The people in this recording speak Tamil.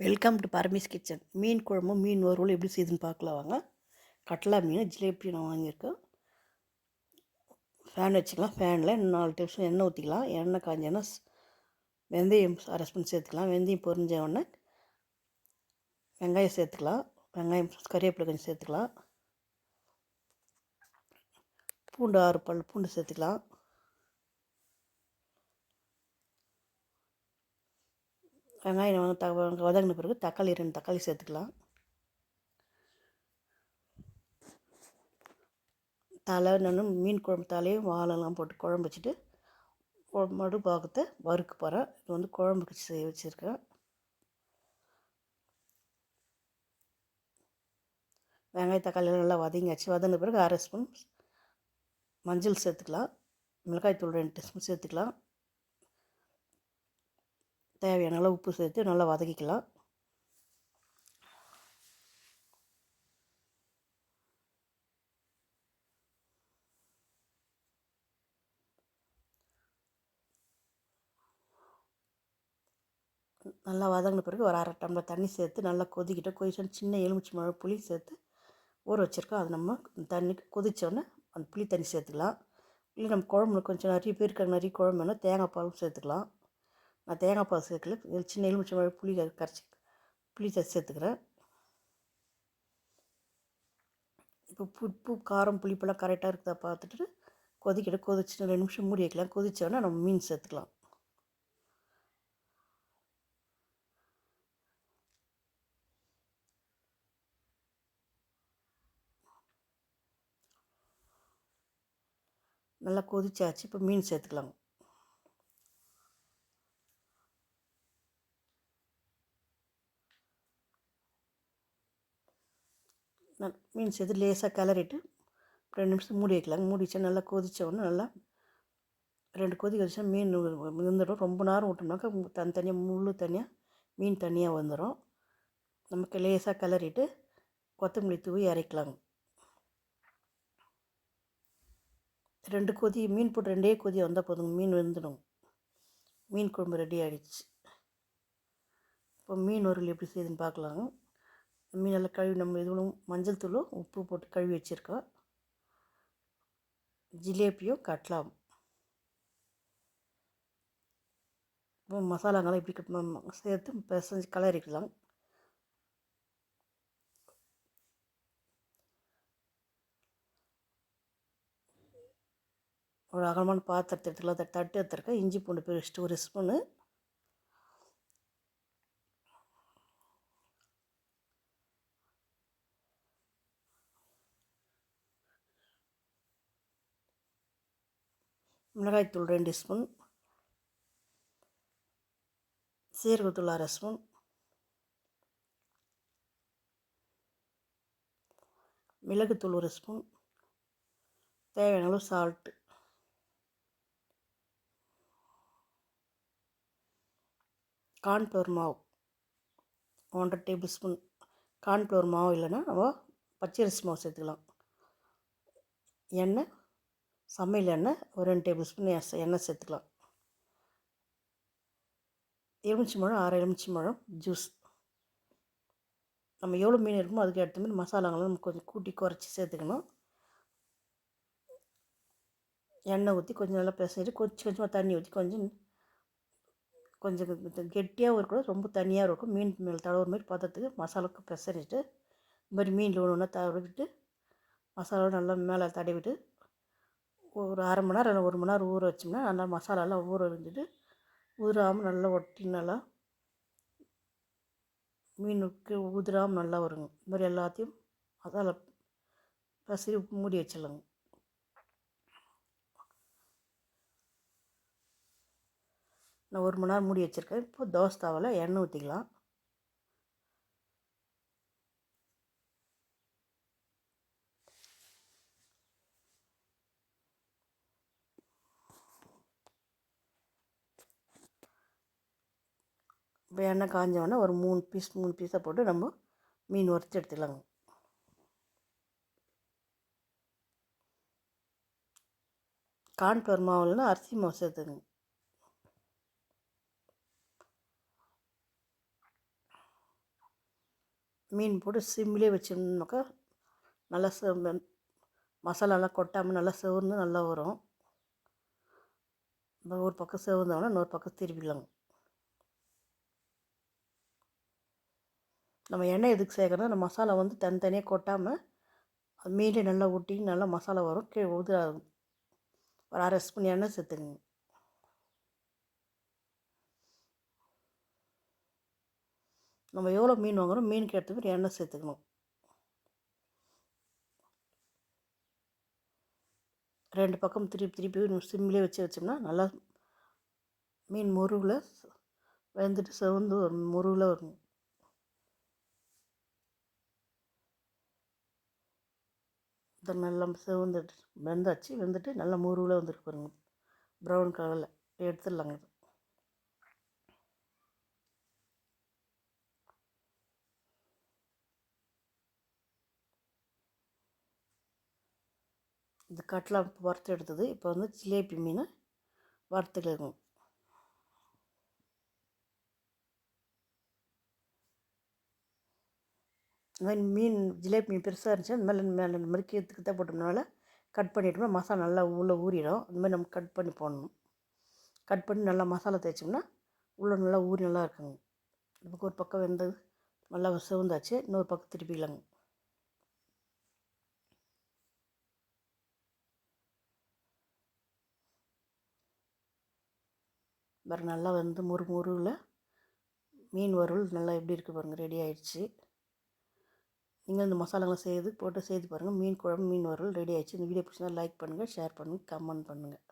Welcome to Paramesh kitchen. மீன் குழம்பு மீன் வறுவல் எப்படி செய்யுதுன்னு பார்க்கலாம் வாங்க. கட்லா மீன் ஜிலேபி நான் வாங்கியிருக்கேன். ஃபேன் வச்சுக்கலாம். ஃபேனில் நாலு நிமிஷம் எண்ணெய் ஊற்றிக்கலாம் எண்ணெய் காஞ்சோன்னா வெந்தயம் அரை ஸ்பூன் சேர்த்துக்கலாம். வெந்தயம் பொரிஞ்ச உடனே வெங்காயம் சேர்த்துக்கலாம். வெங்காயம் கறிவேப்பிலை கொஞ்சம் சேர்த்துக்கலாம். பூண்டு ஆறு பல் பூண்டு சேர்த்துக்கலாம். வெங்காயம் வந்து த வதங்கின பிறகு தக்காளி ரெண்டு தக்காளி சேர்த்துக்கலாம். தலை நான் மீன் குழம்பு தலையும் வாழெல்லாம் போட்டு குழம்பு வச்சுட்டு மடு மறு பாகத்தை வறுக்க போகிறேன் இது வந்து குழம்புக்கு செய்ய வச்சுருக்கேன். வெங்காய தக்காளி நல்லா வதங்கியாச்சு. வதங்கின பிறகு அரை ஸ்பூன் மஞ்சள் சேர்த்துக்கலாம். மிளகாய் தூள் ரெண்டு ஸ்பூன் சேர்த்துக்கலாம். தேவையான அளவு உப்பு சேர்த்து நல்லா வதக்கிக்கலாம். நல்லா வதங்கின பிறகு ஒரு அரை டம்ளர் தண்ணி சேர்த்து நல்லா கொதிக்கிட்டு கொதிச்சோன்னு சின்ன எலுமிச்சி மழை புளி சேர்த்து ஊற வச்சுருக்கோம். அது நம்ம தண்ணி கொதித்தோடனே அந்த புளி தண்ணி சேர்த்துக்கலாம். இல்லை நம்ம குழம்புல கொஞ்சம் நிறைய பேருக்கு நிறைய குழம்பு வேணும் தேங்காய் பாலும் சேர்த்துக்கலாம். தேங்காய் பால் சேர்க்கல. சின்ன எலுமிச்சை மழை புளி கரைச்சி புளி சேர்த்துக்கிறேன். இப்போ உப்பு காரம் புளிப்பெல்லாம் கரெக்டாக இருக்குதா பார்த்துட்டு கொதிக்கிட்டு கொதிச்சுட்டு ரெண்டு நிமிஷம் மூடி வைக்கலாம். கொதிச்சோடனே நம்ம மீன் சேர்த்துக்கலாம். நல்லா கொதிச்சாச்சு. இப்போ மீன் சேர்த்துக்கலாம். மீன் சேர்த்து லேசாக கிளறிட்டு ரெண்டு நிமிஷம் மூடி வைக்கலாம் மூடி வச்சா நல்லா கொதிச்ச உடனே நல்லா ரெண்டு கொதி வச்சா மீன் வந்துடும். ரொம்ப நேரம் விட்டோம்னாக்கா தனித்தனியாக முள் தனியாக மீன் தனியாக வந்துடும் நமக்கு லேசாக கிளறிட்டு கொத்தமல்லி தூவி இறக்கலாங்க ரெண்டு கொதி மீன் போட்டு ரெண்டே கொதி வந்தால் போதுங்க. மீன் வெந்துடும். மீன் குழம்பு ரெடி ஆகிடுச்சு இப்போ மீன் உருள் எப்படி செய்யுதுன்னு பார்க்கலாங்க. மீன் நல்லா கழுவி நம்ம இதுவும் மஞ்சள் தூளும் உப்பு போட்டு கழுவி வச்சுருக்கோம். ஜிலேபியும் கட்லாம். இப்போ மசாலாங்கெல்லாம் இப்படி சேர்த்து பிசைஞ்சு கலரிக்கலாம். ஒரு அகலமான பாத்திரத்தை எடுத்துக்கலாம். தட்டு எடுத்துருக்கேன் இஞ்சி பூண்டு பேஸ்ட்டு ஒரு ஸ்பூனு. மிளகாய்த்தூள் ரெண்டு ஸ்பூன். சீரகத்தூள் அரை ஸ்பூன். மிளகுத்தூள் ஒரு ஸ்பூன். தேவையான அளவு சால்ட்டு கார்ன்ஃப்ளவர் மாவு. ஒன்றரை டேபிள் ஸ்பூன் கார்ன்ஃப்ளவர் மாவு இல்லைன்னா நம்ம பச்சரிசி மாவு சேர்த்துக்கலாம். எண்ணெய் சமையல் எண்ணெய் ஒரு ரெண்டு டேபிள் ஸ்பூன் எண்ணெய் சேர்த்துக்கலாம். எலுமிச்சி பழம் ஆறு எலுமிச்சி பழம் ஜூஸ். நம்ம எவ்வளோ மீன் இருக்குமோ அதுக்கு ஏற்ற மாதிரி மசாலாங்களும் நம்ம கொஞ்சம் கூட்டி குறைச்சி சேர்த்துக்கணும். எண்ணெய் ஊற்றி கொஞ்சம் நல்லா பிசைஞ்சு கொஞ்சம் கொஞ்சமாக தண்ணி ஊற்றி கொஞ்சம் கொஞ்சம் கெட்டியாகவும் இருக்கக்கூடாது ரொம்ப தண்ணியாக இருக்கும் மீன் மேல் தடவுற மாதிரி பதத்துக்கு மசாலாவுக்கு பிசைஞ்சிட்டு இந்த மாதிரி மீனில் ஒன்று ஒன்றா தடவிட்டு மசாலாவை நல்லா மேலே தடவிட்டு ஒரு அரை மணி நேரம் ஒரு மணி நேரம் ஊற வச்சோம்னா நல்லா மசாலாலாம் ஊற வச்சுட்டு ஊறாமல் நல்லா ஒட்டி நல்லா மீனுக்கு உதிராமல் நல்லா வருங்க. இந்த மாதிரி எல்லாத்தையும் மசாலா பசரி மூடி வச்சிடலாங்க. நான் ஒரு மணி நேரம் மூடி வச்சுருக்கேன். இப்போ தோசை தாவில் எண்ணெய் ஊற்றிக்கலாம் இப்போ எண்ணெய் காஞ்ச ஒரு மூணு பீஸ் மூணு பீஸாக போட்டு நம்ம மீன் வறுத்து எடுத்துக்கலாங்க கான்ஃப்ளவர் மாவு இல்லைன்னா அரிசி மாவு சேர்த்துங்க மீன் போட்டு சிம்மிலே வச்சோம்னாக்கா நல்லா செ மசாலாலாம் கொட்டாமல் நல்லா செவந்து நல்லா வரும். இந்த ஒரு பக்கம் செவந்தோன்னா இன்னொரு பக்கம் திருப்பிக்கலாங்க நம்ம எண்ணெய் எதுக்கு சேர்க்கணும் அந்த மசாலா வந்து தனித்தனியாக கொட்டாமல் அது நல்லா ஊட்டி நல்லா மசாலா வரும் கீழே உது ஒரு அரை ஸ்பூன் எண்ணெய் சேர்த்துக்குங்க. நம்ம எவ்வளோ மீன் வாங்குறோம் மீனுக்கு ஏற்ற மாதிரி எண்ணெய் சேர்த்துக்கணும். ரெண்டு பக்கம் திருப்பி திருப்பி சிம்மிலே வச்சு வச்சோம்னா நல்லா மீன் முருகில் வெந்துட்டு செவந்து முருகில் வரும். இது நல்லா செவந்துட்டு வெந்தாச்சு. வெந்துட்டு நல்லா முருவில் வந்துருக்கு பாருங்க. ப்ரௌன் கலரில் எடுத்துடலாங்க இது இந்த கட்லா வறுத்து எடுத்தது. இப்போ வந்து ஜிலேபி மீன் வறுத்துக்கணும் இந்த மாதிரி மீன் ஜிலேபி மீன் பெருசாக இருந்துச்சு அந்த மேலே மேலே இந்த மாதிரி கீத்துக்கு தான் போட்டோம்னால கட் பண்ணிட்டோம்னா மசாலா நல்லா உள்ளே ஊறிடும். இந்த மாதிரி நம்ம கட் பண்ணி போடணும். கட் பண்ணி நல்லா மசாலா தேய்ச்சோம்னா உள்ளே நல்லா ஊறி நல்லா இருக்குங்க. நமக்கு ஒரு பக்கம் வெந்தது நல்லா சிவந்தாச்சு இன்னொரு பக்கம் திருப்பிக்கலாங்க பாருங்க நல்லா வந்து முறு முருகில் மீன் வறுவல் நல்லா எப்படி இருக்குது பாருங்கள் ரெடி ஆயிடுச்சு. நீங்கள் இந்த மசாலாலாம் செய்து போட்டு செய்து பாருங்கள் மீன் குழம்பு மீன் வறுவல் ரெடி ஆயிடுச்சு. இந்த வீடியோ பிடிச்சிருந்தா லைக் பண்ணுங்கள் ஷேர் பண்ணுங்கள் கமெண்ட் பண்ணுங்கள்